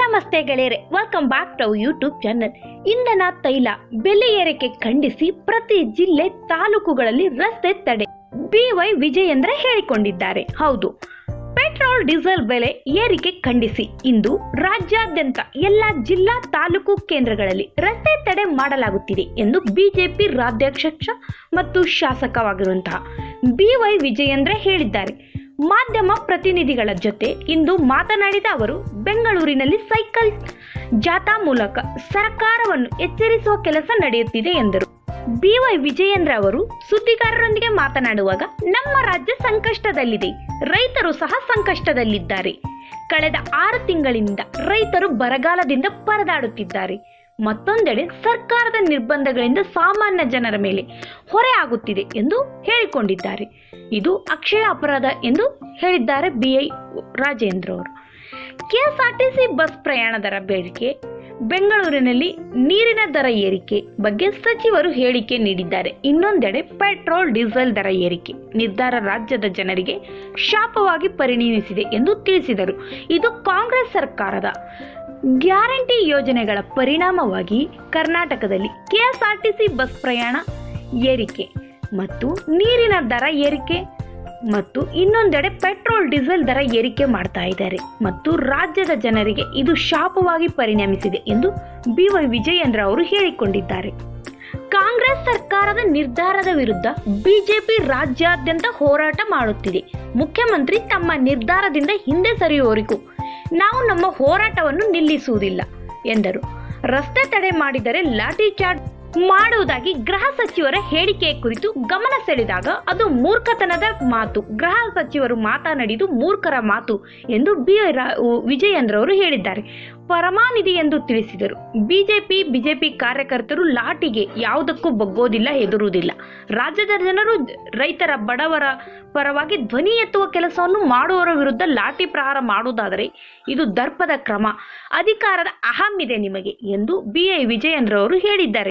ನಮಸ್ತೆ ಗೆಳೆಯರೆ welcome back to YouTube channel ಇಂಧನ ತೈಲ ಬೆಲೆ ಏರಿಕೆ ಖಂಡಿಸಿ ಪ್ರತಿ ಜಿಲ್ಲೆ ತಾಲೂಕುಗಳಲ್ಲಿ ರಸ್ತೆ ತಡೆ ಬಿವೈ ವಿಜಯೇಂದ್ರ ಹೇಳಿಕೊಂಡಿದ್ದಾರೆ. ಹೌದು, ಪೆಟ್ರೋಲ್, ಡೀಸೆಲ್ ಬೆಲೆ ಏರಿಕೆ ಖಂಡಿಸಿ, ಇಂದು ರಾಜ್ಯಾದ್ಯಂತ ಎಲ್ಲ ಜಿಲ್ಲಾ ತಾಲೂಕು ಕೇಂದ್ರಗಳಲ್ಲಿ ರಸ್ತೆ ತಡೆ ಮಾಡಲಾಗುತ್ತಿದೆ ಎಂದು ಬಿಜೆಪಿ ರಾಜ್ಯಾಧ್ಯಕ್ಷ ಮತ್ತು ಶಾಸಕವಾಗಿರುವಂತಹ ಬಿವೈ ವಿಜಯೇಂದ್ರ ಹೇಳಿದ್ದಾರೆ. ಮಾಧ್ಯಮ ಪ್ರತಿನಿಧಿಗಳ ಜೊತೆ ಇಂದು ಮಾತನಾಡಿದ ಅವರು, ಬೆಂಗಳೂರಿನಲ್ಲಿ ಸೈಕಲ್ ಜಾಥಾ ಮೂಲಕ ಸರ್ಕಾರವನ್ನು ಎಚ್ಚರಿಸುವ ಕೆಲಸ ನಡೆಯುತ್ತಿದೆ ಎಂದರು. ಬಿವೈ ವಿಜಯೇಂದ್ರ ಅವರು ಸುದ್ದಿಗಾರರೊಂದಿಗೆ ಮಾತನಾಡುವಾಗ, ನಮ್ಮ ರಾಜ್ಯ ಸಂಕಷ್ಟದಲ್ಲಿದೆ, ರೈತರು ಸಹ ಸಂಕಷ್ಟದಲ್ಲಿದ್ದಾರೆ. ಕಳೆದ ಆರು ತಿಂಗಳಿಂದ ರೈತರು ಬರಗಾಲದಿಂದ ಪರದಾಡುತ್ತಿದ್ದಾರೆ. ಮತ್ತೊಂದೆಡೆ ಸರ್ಕಾರದ ನಿರ್ಬಂಧಗಳಿಂದ ಸಾಮಾನ್ಯ ಜನರ ಮೇಲೆ ಹೊರೆ ಆಗುತ್ತಿದೆ ಎಂದು ಹೇಳಿಕೊಂಡಿದ್ದಾರೆ. ಇದು ಅಕ್ಷಯ ಅಪರಾಧ ಎಂದು ಹೇಳಿದ್ದಾರೆ ಬಿಐ ರಾಜೇಂದ್ರ ಅವರು. ಕೆಎಸ್ಆರ್ಟಿಸಿ ಬಸ್ ಪ್ರಯಾಣ ದರ ಬೇಡಿಕೆ, ಬೆಂಗಳೂರಿನಲ್ಲಿ ನೀರಿನ ದರ ಏರಿಕೆ ಬಗ್ಗೆ ಸಚಿವರು ಹೇಳಿಕೆ ನೀಡಿದ್ದಾರೆ. ಇನ್ನೊಂದೆಡೆ ಪೆಟ್ರೋಲ್, ಡೀಸೆಲ್ ದರ ಏರಿಕೆ, ನಿರ್ಧಾರ ರಾಜ್ಯದ ಜನರಿಗೆ ಶಾಪವಾಗಿ ಪರಿಣಮಿಸಿದೆ ಎಂದು ತಿಳಿಸಿದರು. ಇದು ಕಾಂಗ್ರೆಸ್ ಸರ್ಕಾರದ ಗ್ಯಾರಂಟಿ ಯೋಜನೆಗಳ ಪರಿಣಾಮವಾಗಿ ಕರ್ನಾಟಕದಲ್ಲಿ ಕೆಎಸ್ಆರ್ಟಿಸಿ ಬಸ್ ಪ್ರಯಾಣ, ಏರಿಕೆ ಮತ್ತು ನೀರಿನ ದರ ಏರಿಕೆ ಮತ್ತು ಇನ್ನೊಂದೆಡೆ ಪೆಟ್ರೋಲ್, ಡೀಸೆಲ್ ದರ ಏರಿಕೆ ಮಾಡ್ತಾ ಇದ್ದಾರೆ ಮತ್ತು ರಾಜ್ಯದ ಜನರಿಗೆ ಇದು ಶಾಪವಾಗಿ ಪರಿಣಮಿಸಿದೆ ಎಂದು ಬಿವೈ ವಿಜಯೇಂದ್ರ ಅವರು ಹೇಳಿಕೊಂಡಿದ್ದಾರೆ. ಕಾಂಗ್ರೆಸ್ ಸರ್ಕಾರದ ನಿರ್ಧಾರದ ವಿರುದ್ಧ ಬಿಜೆಪಿ ರಾಜ್ಯಾದ್ಯಂತ ಹೋರಾಟ ಮಾಡುತ್ತಿದೆ. ಮುಖ್ಯಮಂತ್ರಿ ತಮ್ಮ ನಿರ್ಧಾರದಿಂದ ಹಿಂದೆ ಸರಿಯುವವರೆಗೂ ನಾವು ನಮ್ಮ ಹೋರಾಟವನ್ನು ನಿಲ್ಲಿಸುವುದಿಲ್ಲ ಎಂದರು. ರಸ್ತೆ ತಡೆ ಮಾಡಿದರೆ ಲಾಠಿ ಚಾರ್ಜ್ ಮಾಡುವುದಾಗಿ ಗೃಹ ಸಚಿವರ ಹೇಳಿಕೆ ಕುರಿತು ಗಮನ ಸೆಳೆದಾಗ ಅದು ಮೂರ್ಖತನದ ಮಾತು. ಗೃಹ ಸಚಿವರು ಮಾತನಾಡಿದ್ದು ಮೂರ್ಖರ ಮಾತು ಎಂದು ಬಿ. ವಿಜಯೇಂದ್ರವರು ಹೇಳಿದ್ದಾರೆ. ಪರಮಾನಿಧಿ ಎಂದು ತಿಳಿಸಿದರು. ಬಿಜೆಪಿ ಬಿಜೆಪಿ ಕಾರ್ಯಕರ್ತರು ಲಾಟಿಗೆ ಯಾವುದಕ್ಕೂ ಬಗ್ಗೋದಿಲ್ಲ, ಹೆದರುವುದಿಲ್ಲ. ರಾಜ್ಯದ ಜನರು ರೈತರ ಬಡವರ ಪರವಾಗಿ ಧ್ವನಿ ಎತ್ತುವ ಕೆಲಸವನ್ನು ಮಾಡುವವರ ವಿರುದ್ಧ ಲಾಠಿ ಪ್ರಹಾರ ಮಾಡುವುದಾದರೆ ಇದು ದರ್ಪದ ಕ್ರಮ. ಅಧಿಕಾರದ ಅಹಂ ಇದೆ ನಿಮಗೆ ಎಂದು ಬಿ. ಐ ವಿಜಯೇಂದ್ರ ಅವರು ಹೇಳಿದ್ದಾರೆ.